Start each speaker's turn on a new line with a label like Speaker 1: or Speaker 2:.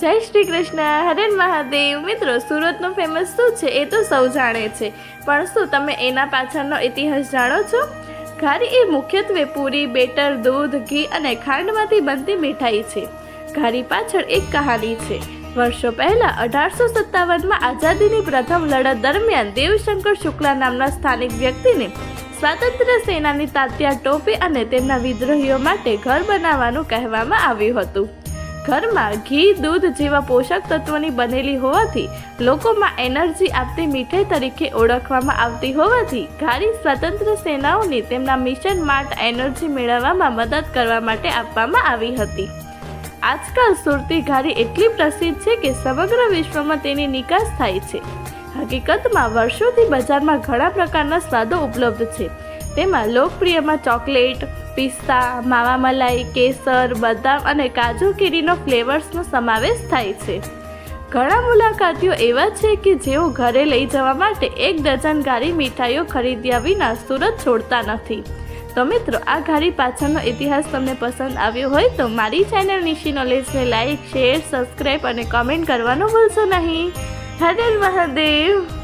Speaker 1: જય શ્રી કૃષ્ણ. હરે મહાદેવ. મિત્રો, સુરતનું ફેમસ શું છે એ તો સૌ જાણે છે. પણ શું તમે એના પાછળનો ઇતિહાસ જાણો છો? ઘારી એ મુખ્યત્વે પૂરી, બેટર, દૂધ, ઘી અને ખાંડમાંથી બનતી મીઠાઈ છે. ઘારી પાછળ એક કહાની છે. વર્ષો પહેલા અઢારસો સત્તાવનમાં આઝાદીની પ્રથમ લડત દરમિયાન દેવશંકર શુક્લા નામના સ્થાનિક વ્યક્તિને સ્વાતંત્ર્ય સેનાની તાત્યા ટોપી અને તેમના વિદ્રોહીઓ માટે ઘર બનાવવાનું કહેવામાં આવ્યું હતું. ઘરમાં ઘી, દૂધ જેવા પોષક તત્વોની બનેલી હોવાથી લોકોમાં એનર્જી આપતી મીઠાઈ તરીકે ઓળખવામાં આવતી હોવાથી ઘારી સ્વતંત્ર સેનાઓને તેમના મિશન માટે એનર્જી મેળવવામાં મદદ કરવા માટે આપવામાં આવી હતી. આજકાલ સુરતી ઘારી એટલી પ્રસિદ્ધ છે કે સમગ્ર વિશ્વમાં તેની નિકાસ થાય છે. હકીકતમાં વર્ષોથી બજારમાં ઘણા પ્રકારના સ્વાદો ઉપલબ્ધ છે. તેમાં લોકપ્રિયમાં ચોકલેટ પિસ્તા, માવા મલાઈ, કેસર, બદામ અને કાજુ કેરીનો ફ્લેવર્સનો સમાવેશ થાય છે. ઘણા મુલાકાતીઓ એવા છે કે જેઓ ઘરે લઈ જવા માટે એક ડઝન ઘારી મીઠાઈઓ ખરીદ્યા વિના સુરત છોડતા નથી. તો મિત્રો, આ ઘારી પાછળનો ઇતિહાસ તમને પસંદ આવ્યો હોય તો મારી ચેનલ નિશી નોલેજને લાઈક, શેર, સબસ્ક્રાઈબ અને કમેન્ટ કરવાનું ભૂલશો નહીં. હરે મહાદેવ!